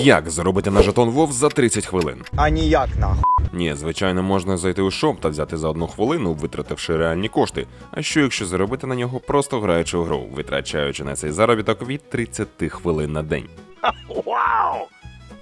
Як заробити на жетон Вов за 30 хвилин? А ніяк нахуй. Ні, звичайно, можна зайти у шоп та взяти за одну хвилину, витративши реальні кошти. А що якщо заробити на нього просто граючи у гру, витрачаючи на цей заробіток від 30 хвилин на день? Вау!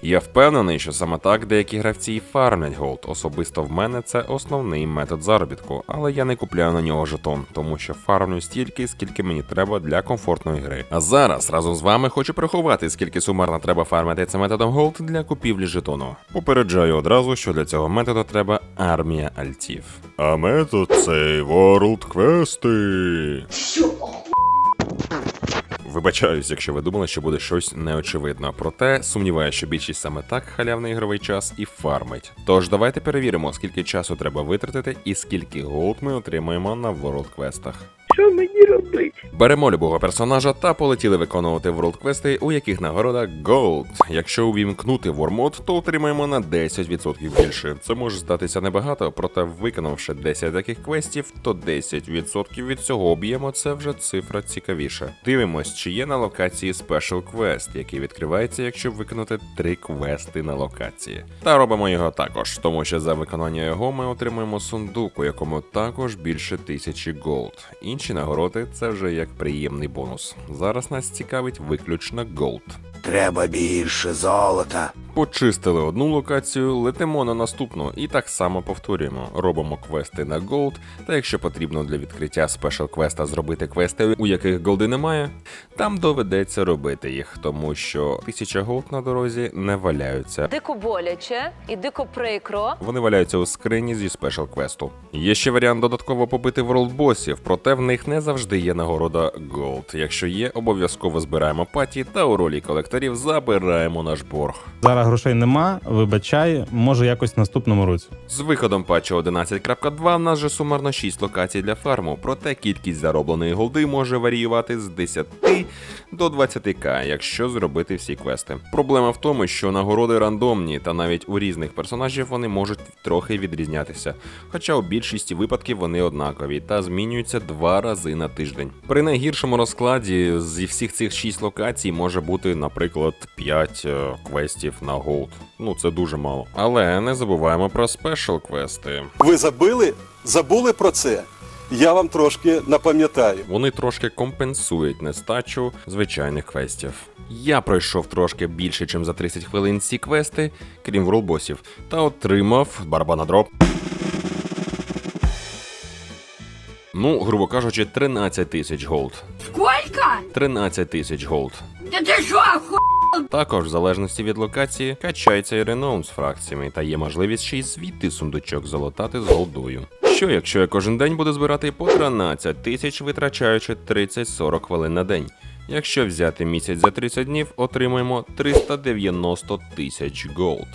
Я впевнений, що саме так деякі гравці і фармлять голд. Особисто в мене це основний метод заробітку, але я не купляю на нього жетон, тому що фармлю стільки, скільки мені треба для комфортної гри. А зараз разом з вами хочу приховати, скільки сумарно треба фармити цим методом голд для купівлі жетону. Попереджаю одразу, що для цього методу треба армія альтів. А метод цей World Квести. Вибачаюсь, якщо ви думали, що буде щось неочевидно. Проте сумніваюся, що більшість саме так халявний ігровий час і фармить. Тож давайте перевіримо, скільки часу треба витратити і скільки голд ми отримаємо на World Квестах. Що мені робити? Беремо любого персонажа та полетіли виконувати World квести, у яких нагорода Gold. Якщо увімкнути Вормод, то отримаємо на 10% більше. Це може здатися небагато, проте виконавши 10 таких квестів, то 10% від цього об'єму це вже цифра цікавіша. Дивимось, чи є на локації Special Quest, який відкривається, якщо виконати 3 квести на локації. Та робимо його також, тому що за виконання його ми отримуємо сундук, у якому також більше тисячі голд. Нагороди це вже як приємний бонус. Зараз нас цікавить виключно голд. Треба більше золота. Почистили одну локацію, летимо на наступну і так само повторюємо. Робимо квести на голд, та якщо потрібно для відкриття спешл квеста зробити квести, у яких голди немає, там доведеться робити їх, тому що тисяча голд на дорозі не валяються. Дико боляче і дико прикро. Вони валяються у скрині зі спешл квесту. Є ще варіант додатково побити ворлд босів, проте в них не завжди є нагорода Gold. Якщо є, обов'язково збираємо паті та у ролі колекторів забираємо наш борг. Зараз грошей нема, вибачай, може якось в наступному році. З виходом патчу 11.2 в нас же сумарно 6 локацій для фарму, проте кількість заробленої голди може варіювати з 10 до 20к, якщо зробити всі квести. Проблема в тому, що нагороди рандомні, та навіть у різних персонажів вони можуть трохи відрізнятися. Хоча у більшості випадків вони однакові та змінюються два рази на тиждень. При найгіршому розкладі зі всіх цих 6 локацій може бути, наприклад, 5 е, квестів на голд. Ну це дуже мало. Але не забуваємо про спешл квести. Ви забили? Забули про це? Я вам трошки напам'ятаю. Вони трошки компенсують нестачу звичайних квестів. Я пройшов трошки більше, ніж за 30 хвилин ці квести, крім врулбосів, та отримав барабана дроп. Ну, грубо кажучи, 13 тисяч голд. Сколько? 13 тисяч голд. Да ти що, оху... Також, в залежності від локації, качається і реноун з фракціями, та є можливість ще й звідти сундучок залатати з голдою. Що якщо я кожен день буду збирати по 13 тисяч, витрачаючи 30-40 хвилин на день? Якщо взяти місяць за 30 днів, отримаємо 390 тисяч голд.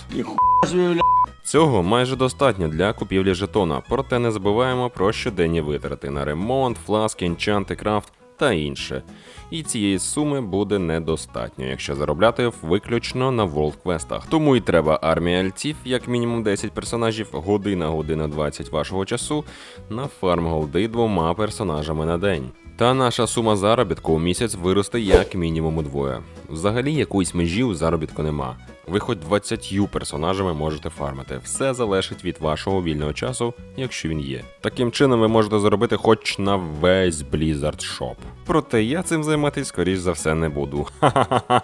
Цього майже достатньо для купівлі жетона, проте не забуваємо про щоденні витрати на ремонт, фласки, енчанти, крафт та інше. І цієї суми буде недостатньо, якщо заробляти виключно на World квестах. Тому і треба армія альтів, як мінімум 10 персонажів, година, година 20 вашого часу на фарм голди двома персонажами на день. Та наша сума заробітку у місяць виросте як мінімум удвоє. Взагалі якоїсь межі у заробітку нема. Ви хоч 20 персонажами можете фармити. Все залежить від вашого вільного часу, якщо він є. Таким чином ви можете заробити хоч на весь Blizzard Shop. Проте я цим займатися скоріш за все не буду. Ха-ха-ха.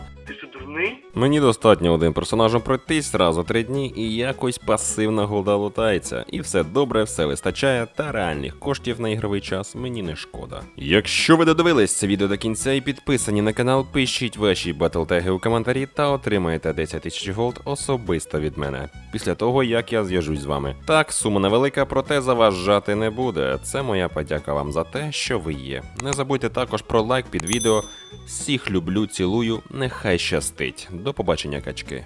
Мені достатньо одним персонажем пройтись разу три дні, і якось пасивна голда лутається. І все добре, все вистачає, та реальних коштів на ігровий час мені не шкода. Якщо ви додивились це відео до кінця і підписані на канал, пишіть ваші батлтеги у коментарі та отримаєте 10 тисяч голд особисто від мене. Після того, як я зв'яжусь з вами. Так, сума невелика, проте заважати не буде. Це моя подяка вам за те, що ви є. Не забудьте також про лайк під відео. Всіх люблю, цілую, нехай щастить. До побачення, качки.